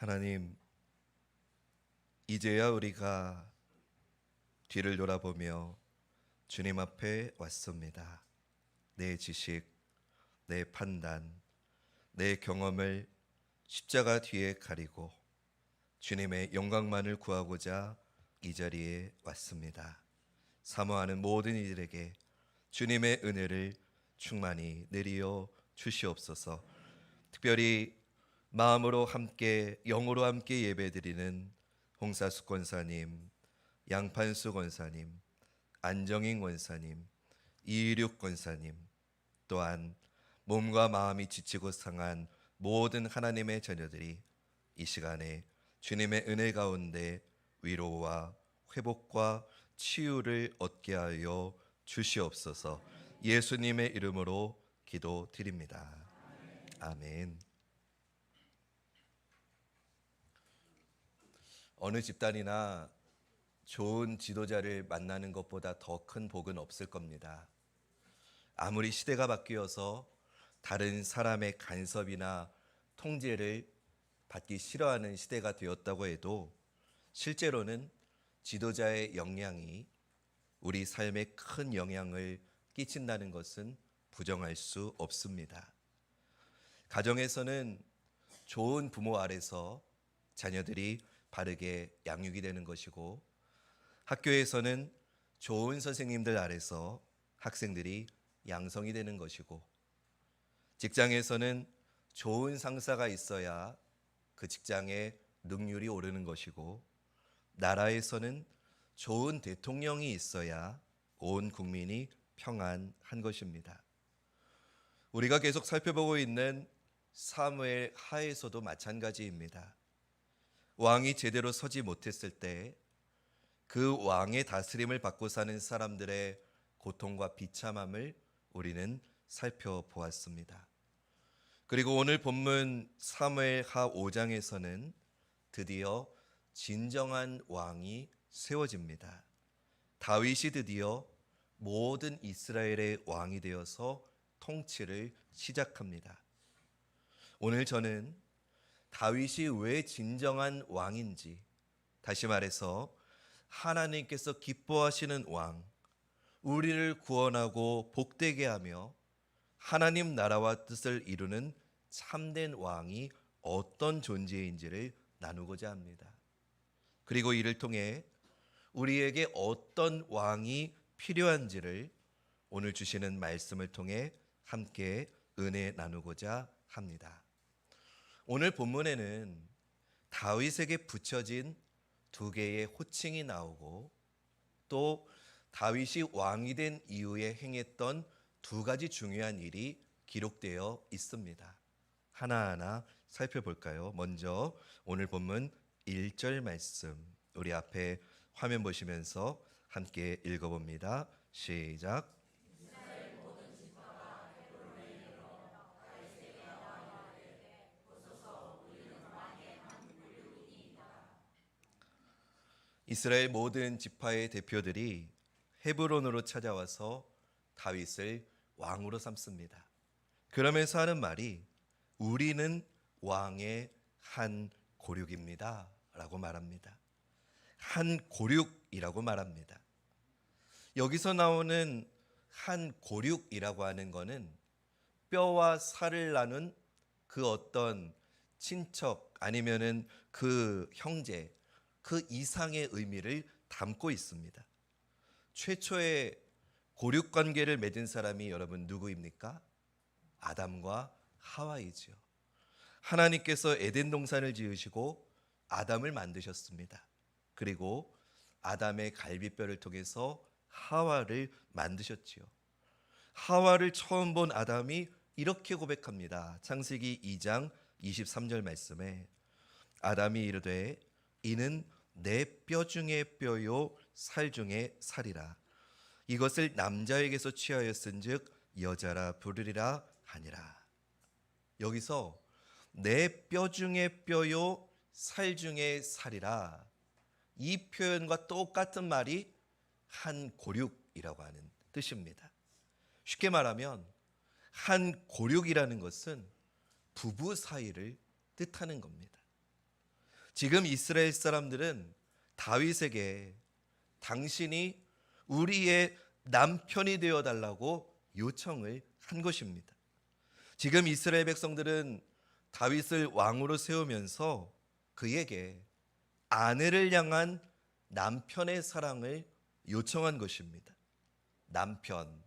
하나님, 이제야 우리가 뒤를 돌아보며 주님 앞에 왔습니다. 내 지식, 내 판단, 내 경험을 십자가 뒤에 가리고 주님의 영광만을 구하고자 이 자리에 왔습니다. 사모하는 모든 이들에게 주님의 은혜를 충만히 내리어 주시옵소서. 특별히 마음으로 함께 영으로 함께 예배드리는 홍사숙 권사님, 양판수 권사님, 안정인 권사님, 이일육 권사님, 또한 몸과 마음이 지치고 상한 모든 하나님의 자녀들이 이 시간에 주님의 은혜 가운데 위로와 회복과 치유를 얻게 하여 주시옵소서. 예수님의 이름으로 기도드립니다. 아멘. 어느 집단이나 좋은 지도자를 만나는 것보다 더 큰 복은 없을 겁니다. 아무리 시대가 바뀌어서 다른 사람의 간섭이나 통제를 받기 싫어하는 시대가 되었다고 해도 실제로는 지도자의 역량이 우리 삶에 큰 영향을 끼친다는 것은 부정할 수 없습니다. 가정에서는 좋은 부모 아래서 자녀들이 바르게 양육이 되는 것이고 학교에서는 좋은 선생님들 아래서 학생들이 양성이 되는 것이고 직장에서는 좋은 상사가 있어야 그 직장의 능률이 오르는 것이고 나라에서는 좋은 대통령이 있어야 온 국민이 평안한 것입니다. 우리가 계속 살펴보고 있는 사무엘 하에서도 마찬가지입니다. 왕이 제대로 서지 못했을 때 그 왕의 다스림을 받고 사는 사람들의 고통과 비참함을 우리는 살펴보았습니다. 그리고 오늘 본문 사무엘 하 5장에서는 드디어 진정한 왕이 세워집니다. 다윗이 드디어 모든 이스라엘의 왕이 되어서 통치를 시작합니다. 오늘 저는 다윗이 왜 진정한 왕인지 다시 말해서 하나님께서 기뻐하시는 왕, 우리를 구원하고 복되게 하며 하나님 나라와 뜻을 이루는 참된 왕이 어떤 존재인지를 나누고자 합니다. 그리고 이를 통해 우리에게 어떤 왕이 필요한지를 오늘 주시는 말씀을 통해 함께 은혜 나누고자 합니다. 오늘 본문에는 다윗에게 붙여진 두 개의 호칭이 나오고 또 다윗이 왕이 된 이후에 행했던 두 가지 중요한 일이 기록되어 있습니다. 하나하나 살펴볼까요? 먼저 오늘 본문 1절 말씀 우리 앞에 화면 보시면서 함께 읽어봅니다. 시작. 이스라엘 모든 지파의 대표들이 헤브론으로 찾아와서 다윗을 왕으로 삼습니다. 그러면서 하는 말이 우리는 왕의 한 고륙입니다. 라고 말합니다. 한 고륙이라고 말합니다. 여기서 나오는 한 고륙이라고 하는 것은 뼈와 살을 나눈 그 어떤 친척 아니면은 그 형제 그 이상의 의미를 담고 있습니다. 최초의 고륙 관계를 맺은 사람이 여러분 누구입니까? 아담과 하와이죠. 하나님께서 에덴 동산을 지으시고 아담을 만드셨습니다. 그리고 아담의 갈비뼈를 통해서 하와를 만드셨지요. 하와를 처음 본 아담이 이렇게 고백합니다. 창세기 2장 23절 말씀에 아담이 이르되 이는 내 뼈 중에 뼈요 살 중에 살이라 이것을 남자에게서 취하였은즉 여자라 부르리라 하니라 여기서 내 뼈 중에 뼈요 살 중에 살이라 이 표현과 똑같은 말이 한 고륙이라고 하는 뜻입니다. 쉽게 말하면 한 고륙이라는 것은 부부 사이를 뜻하는 겁니다. 지금 이스라엘 사람들은 다윗에게 당신이 우리의 남편이 되어 달라고 요청을 한 것입니다. 지금 이스라엘 백성들은 다윗을 왕으로 세우면서 그에게 아내를 향한 남편의 사랑을 요청한 것입니다. 남편.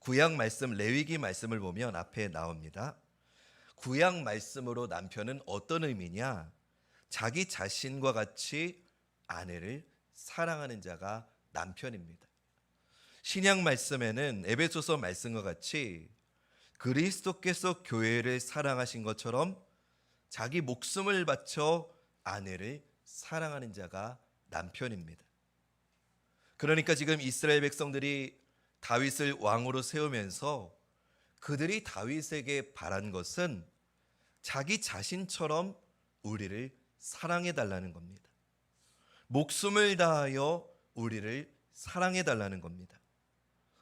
구약 말씀 레위기 말씀을 보면 앞에 나옵니다. 구약 말씀으로 남편은 어떤 의미냐? 자기 자신과 같이 아내를 사랑하는 자가 남편입니다. 신약 말씀에는 에베소서 말씀과 같이 그리스도께서 교회를 사랑하신 것처럼 자기 목숨을 바쳐 아내를 사랑하는 자가 남편입니다. 그러니까 지금 이스라엘 백성들이 다윗을 왕으로 세우면서 그들이 다윗에게 바란 것은 자기 자신처럼 우리를 사랑해 달라는 겁니다. 목숨을 다하여 우리를 사랑해 달라는 겁니다.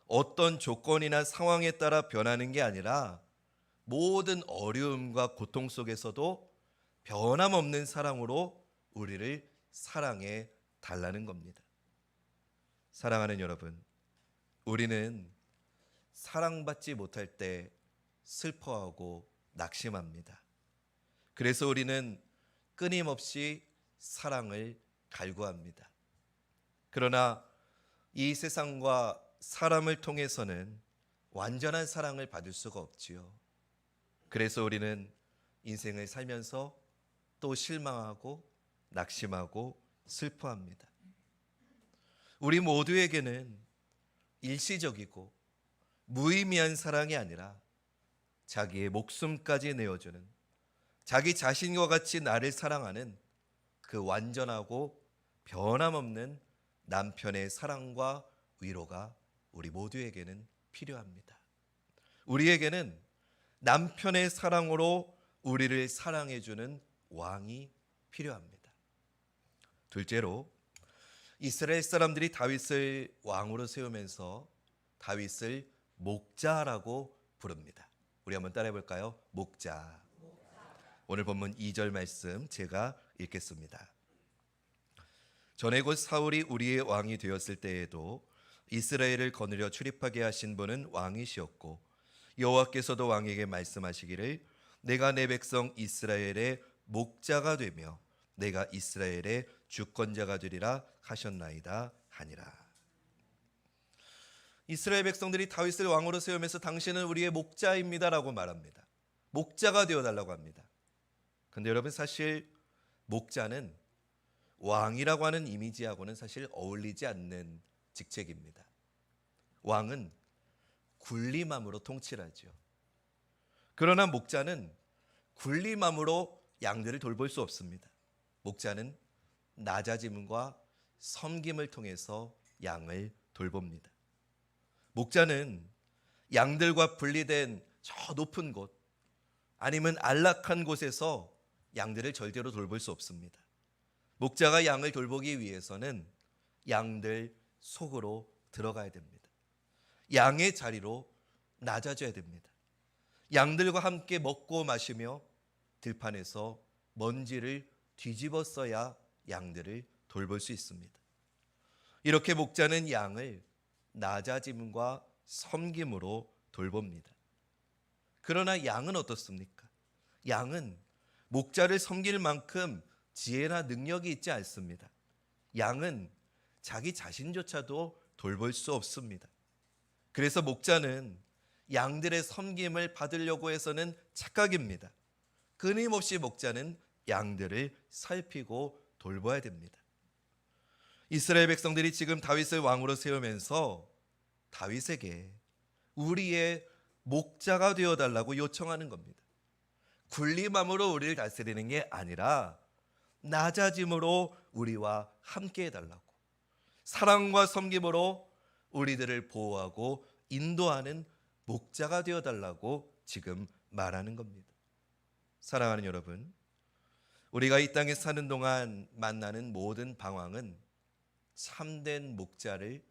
어떤 조건이나 상황에 따라 변하는 게 아니라 모든 어려움과 고통 속에서도 변함없는 사랑으로 우리를 사랑해 달라는 겁니다. 사랑하는 여러분, 우리는 사랑받지 못할 때 슬퍼하고 낙심합니다. 그래서 우리는 끊임없이 사랑을 갈구합니다. 그러나 이 세상과 사람을 통해서는 완전한 사랑을 받을 수가 없지요. 그래서 우리는 인생을 살면서 또 실망하고 낙심하고 슬퍼합니다. 우리 모두에게는 일시적이고 무의미한 사랑이 아니라 자기의 목숨까지 내어주는 자기 자신과 같이 나를 사랑하는 그 완전하고 변함없는 남편의 사랑과 위로가 우리 모두에게는 필요합니다. 우리에게는 남편의 사랑으로 우리를 사랑해주는 왕이 필요합니다. 둘째로 이스라엘 사람들이 다윗을 왕으로 세우면서 다윗을 목자라고 부릅니다. 우리 한번 따라해 볼까요? 목자. 오늘 본문 2절 말씀 제가 읽겠습니다. 전에 곧 사울이 우리의 왕이 되었을 때에도 이스라엘을 거느려 출입하게 하신 분은 왕이시었고 여호와께서도 왕에게 말씀하시기를 내가 내 백성 이스라엘의 목자가 되며 내가 이스라엘의 주권자가 되리라 하셨나이다 하니라. 이스라엘 백성들이 다윗을 왕으로 세우면서 당신은 우리의 목자입니다라고 말합니다. 목자가 되어 달라고 합니다. 근데 여러분 사실 목자는 왕이라고 하는 이미지하고는 사실 어울리지 않는 직책입니다. 왕은 군림함으로 통치하죠. 그러나 목자는 군림함으로 양들을 돌볼 수 없습니다. 목자는 낮아짐과 섬김을 통해서 양을 돌봅니다. 목자는 양들과 분리된 저 높은 곳 아니면 안락한 곳에서 양들을 절대로 돌볼 수 없습니다. 목자가 양을 돌보기 위해서는 양들 속으로 들어가야 됩니다. 양의 자리로 낮아져야 됩니다. 양들과 함께 먹고 마시며 들판에서 먼지를 뒤집어 써야 양들을 돌볼 수 있습니다. 이렇게 목자는 양을 낮아짐과 섬김으로 돌봅니다. 그러나 양은 어떻습니까? 양은 목자를 섬길 만큼 지혜나 능력이 있지 않습니다. 양은 자기 자신조차도 돌볼 수 없습니다. 그래서 목자는 양들의 섬김을 받으려고 해서는 착각입니다. 끊임없이 목자는 양들을 살피고 돌봐야 됩니다. 이스라엘 백성들이 지금 다윗을 왕으로 세우면서 다윗에게 우리의 목자가 되어 달라고 요청하는 겁니다. 군림함으로 우리를 다스리는 게 아니라 낮아짐으로 우리와 함께 해 달라고. 사랑과 섬김으로 우리들을 보호하고 인도하는 목자가 되어 달라고 지금 말하는 겁니다. 사랑하는 여러분, 우리가 이 땅에 사는 동안 만나는 모든 방황은 참된 목자를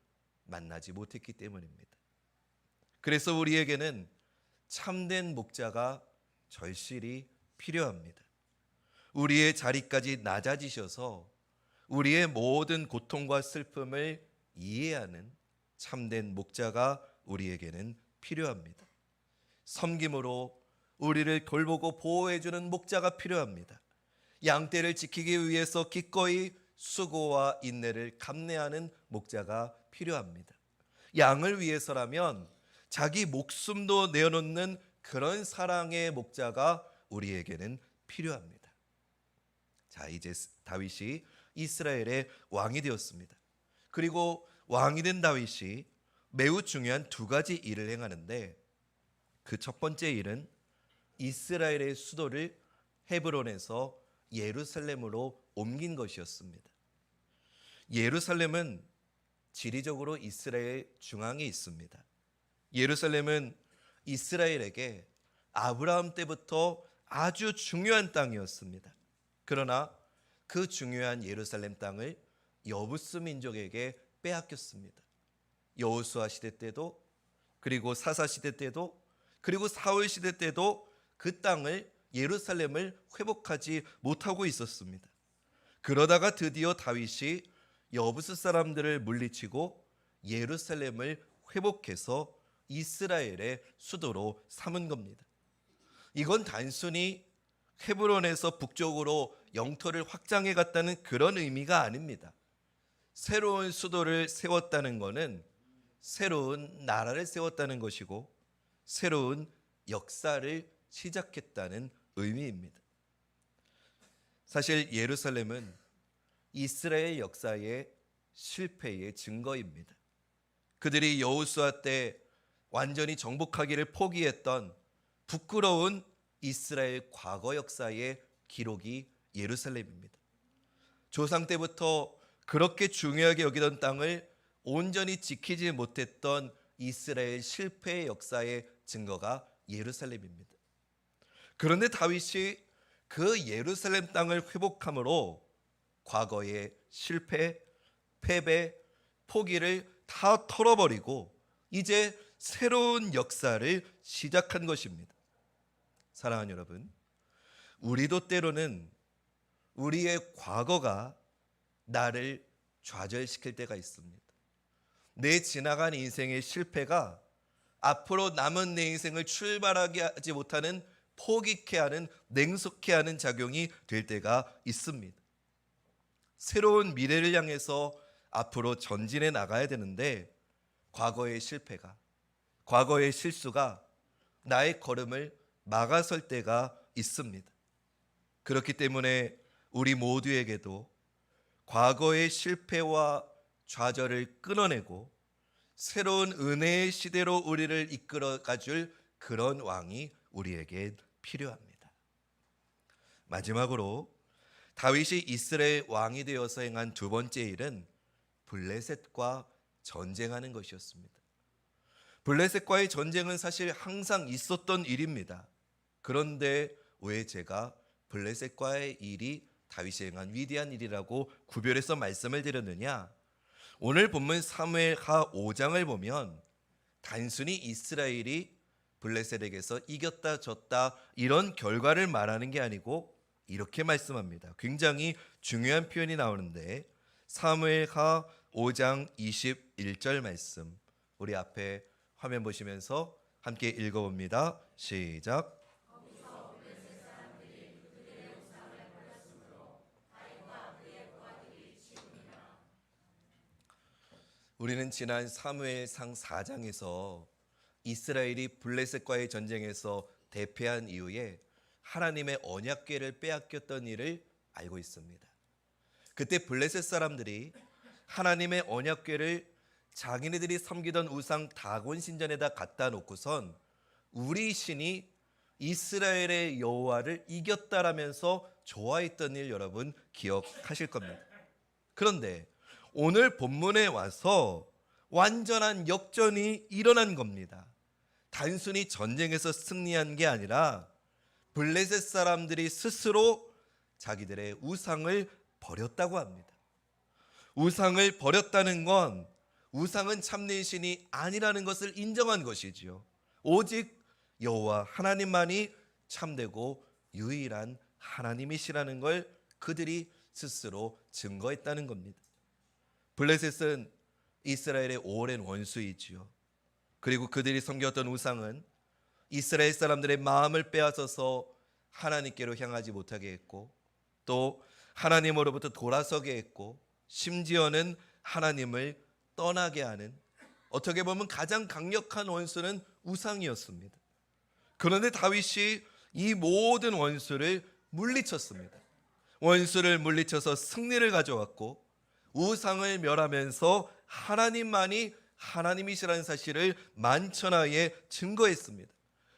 만나지 못했기 때문입니다. 그래서 우리에게는 참된 목자가 절실히 필요합니다. 우리의 자리까지 낮아지셔서 우리의 모든 고통과 슬픔을 이해하는 참된 목자가 우리에게는 필요합니다. 섬김으로 우리를 돌보고 보호해주는 목자가 필요합니다. 양떼를 지키기 위해서 기꺼이 수고와 인내를 감내하는 목자가 필요합니다. 양을 위해서라면 자기 목숨도 내어놓는 그런 사랑의 목자가 우리에게는 필요합니다. 자, 이제 다윗이 이스라엘의 왕이 되었습니다. 그리고 왕이 된 다윗이 매우 중요한 두 가지 일을 행하는데 그 첫 번째 일은 이스라엘의 수도를 헤브론에서 예루살렘으로 옮긴 것이었습니다. 예루살렘은 지리적으로 이스라엘 중앙에 있습니다. 예루살렘은 이스라엘에게 아브라함 때부터 아주 중요한 땅이었습니다. 그러나 그 중요한 예루살렘 땅을 여부스 민족에게 빼앗겼습니다. 여호수아 시대 때도 그리고 사사 시대 때도 그리고 사울 시대 때도 그 땅을 예루살렘을 회복하지 못하고 있었습니다. 그러다가 드디어 다윗이 여부스 사람들을 물리치고 예루살렘을 회복해서 이스라엘의 수도로 삼은 겁니다. 이건 단순히 헤브론에서 북쪽으로 영토를 확장해 갔다는 그런 의미가 아닙니다. 새로운 수도를 세웠다는 것은 새로운 나라를 세웠다는 것이고 새로운 역사를 시작했다는 의미입니다. 사실 예루살렘은 이스라엘 역사의 실패의 증거입니다. 그들이 여호수아 때 완전히 정복하기를 포기했던 부끄러운 이스라엘 과거 역사의 기록이 예루살렘입니다. 조상 때부터 그렇게 중요하게 여기던 땅을 온전히 지키지 못했던 이스라엘 실패의 역사의 증거가 예루살렘입니다. 그런데 다윗이 그 예루살렘 땅을 회복함으로 과거의 실패, 패배, 포기를 다 털어버리고 이제 새로운 역사를 시작한 것입니다. 사랑하는 여러분, 우리도 때로는 우리의 과거가 나를 좌절시킬 때가 있습니다. 내 지나간 인생의 실패가 앞으로 남은 내 인생을 출발하게 하지 못하는 포기케 하는 냉소케 하는 작용이 될 때가 있습니다. 새로운 미래를 향해서 앞으로 전진해 나가야 되는데 과거의 실패가 과거의 실수가 나의 걸음을 막아설 때가 있습니다. 그렇기 때문에 우리 모두에게도 과거의 실패와 좌절을 끊어내고 새로운 은혜의 시대로 우리를 이끌어 가줄 그런 왕이 우리에게 필요합니다. 마지막으로 다윗이 이스라엘 왕이 되어서 행한 두 번째 일은 블레셋과 전쟁하는 것이었습니다. 블레셋과의 전쟁은 사실 항상 있었던 일입니다. 그런데 왜 제가 블레셋과의 일이 다윗이 행한 위대한 일이라고 구별해서 말씀을 드렸느냐? 오늘 본문 사무엘하 5장을 보면 단순히 이스라엘이 블레셋에게서 이겼다 졌다 이런 결과를 말하는 게 아니고 이렇게 말씀합니다. 굉장히 중요한 표현이 나오는데 사무엘하 5장 21절 말씀 우리 앞에 화면 보시면서 함께 읽어봅니다. 시작. 우리는 지난 사무엘상 4장에서 이스라엘이 블레셋과의 전쟁에서 대패한 이후에 하나님의 언약궤를 빼앗겼던 일을 알고 있습니다. 그때 블레셋 사람들이 하나님의 언약궤를 자기네들이 섬기던 우상 다곤 신전에다 갖다 놓고선 우리 신이 이스라엘의 여호와를 이겼다라면서 좋아했던 일 여러분 기억하실 겁니다. 그런데 오늘 본문에 와서 완전한 역전이 일어난 겁니다. 단순히 전쟁에서 승리한 게 아니라 블레셋 사람들이 스스로 자기들의 우상을 버렸다고 합니다. 우상을 버렸다는 건 우상은 참된 신이 아니라는 것을 인정한 것이지요. 오직 여호와 하나님만이 참되고 유일한 하나님이시라는 걸 그들이 스스로 증거했다는 겁니다. 블레셋은 이스라엘의 오랜 원수이지요. 그리고 그들이 섬겼던 우상은 이스라엘 사람들의 마음을 빼앗아서 하나님께로 향하지 못하게 했고 또 하나님으로부터 돌아서게 했고 심지어는 하나님을 떠나게 하는 어떻게 보면 가장 강력한 원수는 우상이었습니다. 그런데 다윗이 이 모든 원수를 물리쳤습니다. 원수를 물리쳐서 승리를 가져왔고 우상을 멸하면서 하나님만이 하나님이시라는 사실을 만천하에 증거했습니다.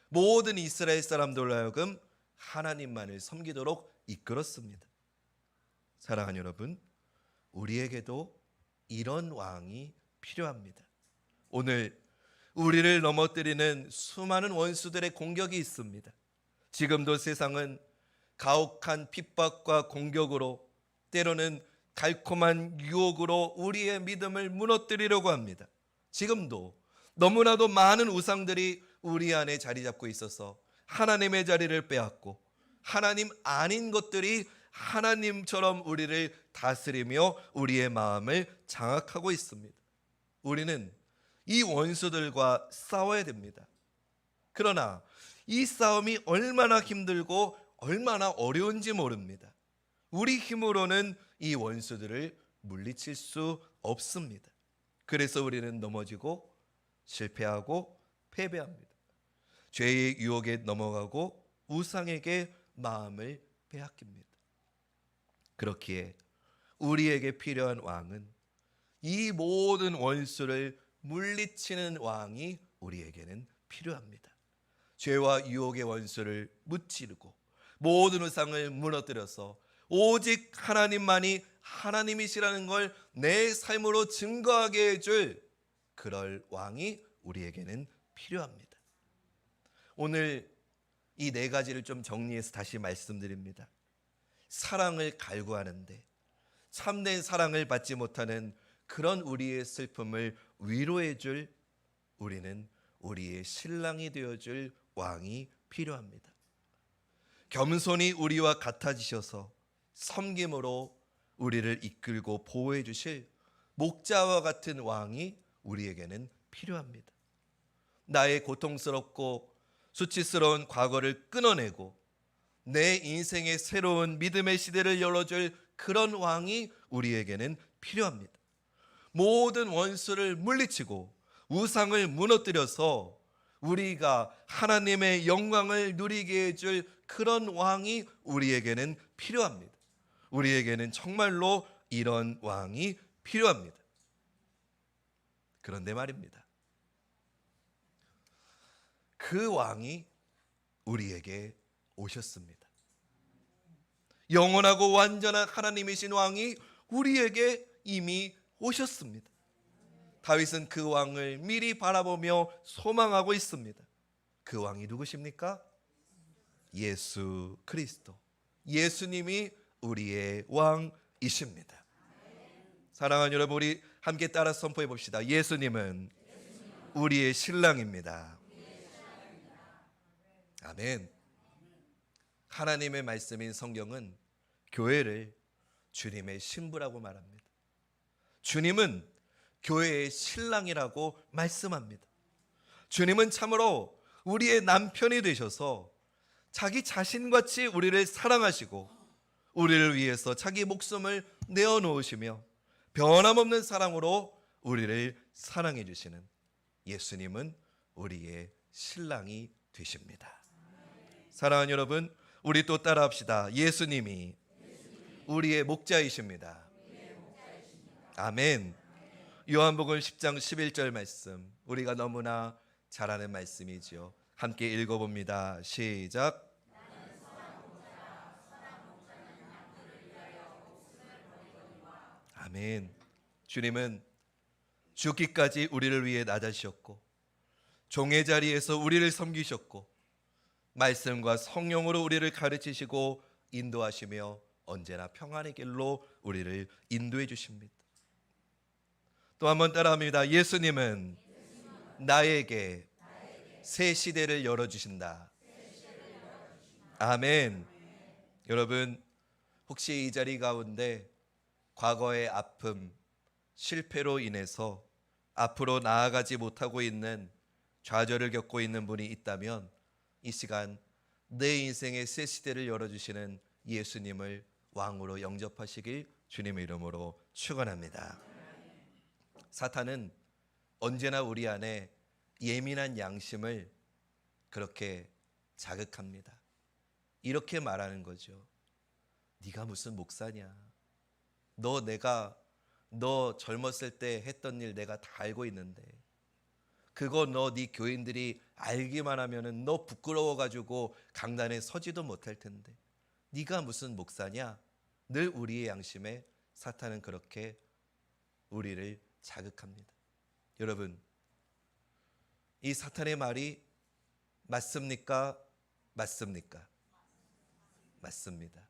모든 이스라엘 사람들로 하여금 하나님만을 섬기도록 이끌었습니다. 사랑하는 여러분, 우리에게도 이런 왕이 필요합니다. 오늘 우리를 넘어뜨리는 수많은 원수들의 공격이 있습니다. 지금도 세상은 가혹한 핍박과 공격으로 때로는 달콤한 유혹으로 우리의 믿음을 무너뜨리려고 합니다. 지금도 너무나도 많은 우상들이 우리 안에 자리 잡고 있어서 하나님의 자리를 빼앗고 하나님 아닌 것들이 하나님처럼 우리를 다스리며 우리의 마음을 장악하고 있습니다. 우리는 이 원수들과 싸워야 됩니다. 그러나 이 싸움이 얼마나 힘들고 얼마나 어려운지 모릅니다. 우리 힘으로는 이 원수들을 물리칠 수 없습니다. 그래서 우리는 넘어지고 실패하고 패배합니다. 죄의 유혹에 넘어가고 우상에게 마음을 빼앗깁니다. 그렇기에 우리에게 필요한 왕은 이 모든 원수를 물리치는 왕이 우리에게는 필요합니다. 죄와 유혹의 원수를 무찌르고 모든 우상을 무너뜨려서 오직 하나님만이 하나님이시라는 걸 내 삶으로 증거하게 해줄 그럴 왕이 우리에게는 필요합니다. 오늘 이 네 가지를 좀 정리해서 다시 말씀드립니다. 사랑을 갈구하는데 참된 사랑을 받지 못하는 그런 우리의 슬픔을 위로해 줄 우리는 우리의 신랑이 되어 줄 왕이 필요합니다. 겸손히 우리와 같아지셔서 섬김으로 우리를 이끌고 보호해 주실 목자와 같은 왕이 우리에게는 필요합니다. 나의 고통스럽고 수치스러운 과거를 끊어내고 내 인생의 새로운 믿음의 시대를 열어줄 그런 왕이 우리에게는 필요합니다. 모든 원수를 물리치고 우상을 무너뜨려서 우리가 하나님의 영광을 누리게 해줄 그런 왕이 우리에게는 필요합니다. 우리에게는 정말로 이런 왕이 필요합니다. 그런데 말입니다. 그 왕이 우리에게 오셨습니다. 영원하고 완전한 하나님이신 왕이 우리에게 이미 오셨습니다. 다윗은 그 왕을 미리 바라보며 소망하고 있습니다. 그 왕이 누구십니까? 예수 그리스도. 예수님이 우리의 왕이십니다. 사랑하는 여러분, 우리 함께 따라 선포해 봅시다. 예수님은 우리의 신랑입니다. 아멘. 하나님의 말씀인 성경은 교회를 주님의 신부라고 말합니다. 주님은 교회의 신랑이라고 말씀합니다. 주님은 참으로 우리의 남편이 되셔서 자기 자신같이 우리를 사랑하시고 우리를 위해서 자기 목숨을 내어 놓으시며 변함없는 사랑으로 우리를 사랑해 주시는 예수님은 우리의 신랑이 되십니다. 사랑하는 여러분, 우리 또 따라합시다. 예수님이 우리의 목자이십니다. 아멘. 요한복음 10장 11절 말씀 우리가 너무나 잘 아는 말씀이지요. 함께 읽어 봅니다. 시작. 아멘. 주님은 죽기까지 우리를 위해 나자셨고 종의 자리에서 우리를 섬기셨고 말씀과 성령으로 우리를 가르치시고 인도하시며 언제나 평안의 길로 우리를 인도해 주십니다. 또 한번 따라합니다. 예수님은 나에게 새 시대를 열어 주신다. 아멘. 여러분 혹시 이 자리 가운데 과거의 아픔, 실패로 인해서 앞으로 나아가지 못하고 있는 좌절을 겪고 있는 분이 있다면 이 시간 내 인생의 새 시대를 열어주시는 예수님을 왕으로 영접하시길 주님의 이름으로 축원합니다. 사탄은 언제나 우리 안에 예민한 양심을 그렇게 자극합니다. 이렇게 말하는 거죠. 네가 무슨 목사냐? 너 내가 너 젊었을 때 했던 일 내가 다 알고 있는데 그거 너 네 교인들이 알기만 하면은 너 부끄러워 가지고 강단에 서지도 못할 텐데 네가 무슨 목사냐? 늘 우리의 양심에 사탄은 그렇게 우리를 자극합니다. 여러분 이 사탄의 말이 맞습니까? 맞습니까? 맞습니다.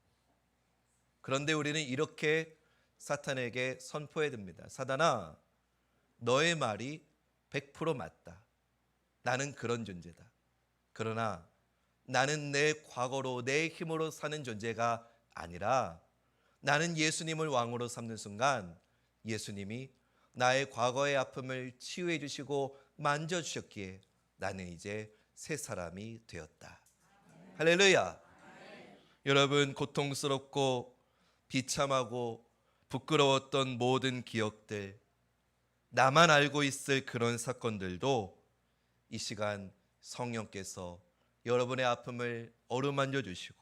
그런데 우리는 이렇게 사탄에게 선포해 듭니다. 사단아, 너의 말이 100% 맞다. 나는 그런 존재다. 그러나 나는 내 과거로 내 힘으로 사는 존재가 아니라 나는 예수님을 왕으로 삼는 순간 예수님이 나의 과거의 아픔을 치유해 주시고 만져 주셨기에 나는 이제 새 사람이 되었다. 할렐루야. 여러분 고통스럽고 비참하고 부끄러웠던 모든 기억들 나만 알고 있을 그런 사건들도 이 시간 성령께서 여러분의 아픔을 어루만져 주시고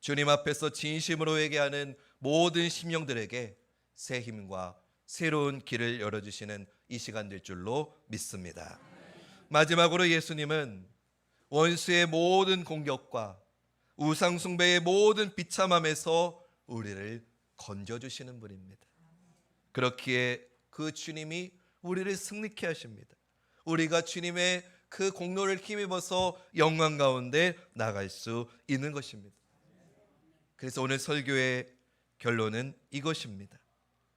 주님 앞에서 진심으로 회개하는 모든 심령들에게 새 힘과 새로운 길을 열어 주시는 이 시간 될 줄로 믿습니다. 마지막으로 예수님은 원수의 모든 공격과 우상 숭배의 모든 비참함에서 우리를 건져 주시는 분입니다. 그렇기에 그 주님이 우리를 승리케 하십니다. 우리가 주님의 그 공로를 힘입어서 영광 가운데 나갈 수 있는 것입니다. 그래서 오늘 설교의 결론은 이것입니다.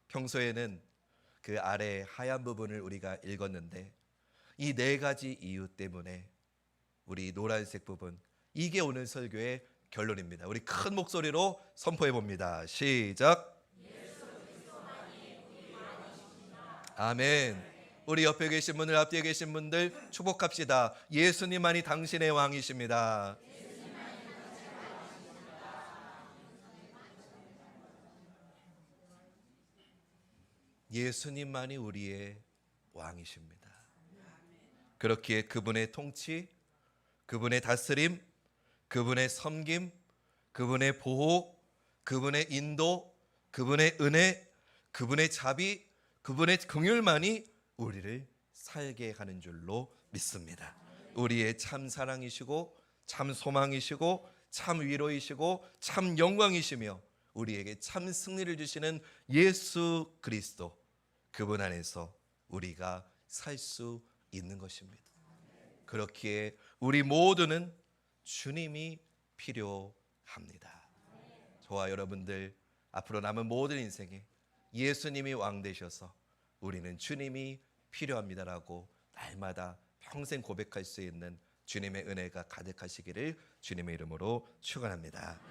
평소에는 그 아래 하얀 부분을 우리가 읽었는데 이 네 가지 이유 때문에 우리 노란색 부분 이게 오늘 설교의 결론입니다. 우리 큰 목소리로 선포해 봅니다. 시작. 아멘. 우리 옆에 계신 분들, 앞뒤에 계신 분들 축복합시다. 예수님만이 당신의 왕이십니다. 예수님만이 우리의 왕이십니다. 그렇기에 그분의 통치, 그분의 다스림, 그분의 섬김, 그분의 보호, 그분의 인도, 그분의 은혜, 그분의 자비, 그분의 긍휼만이 우리를 살게 하는 줄로 믿습니다. 우리의 참 사랑이시고 참 소망이시고 참 위로이시고 참 영광이시며 우리에게 참 승리를 주시는 예수 그리스도 그분 안에서 우리가 살 수 있는 것입니다. 그렇기에 우리 모두는 주님이 필요합니다. 저와 여러분들 앞으로 남은 모든 인생에 예수님이 왕 되셔서 우리는 주님이 필요합니다라고 날마다 평생 고백할 수 있는 주님의 은혜가 가득하시기를 주님의 이름으로 축원합니다.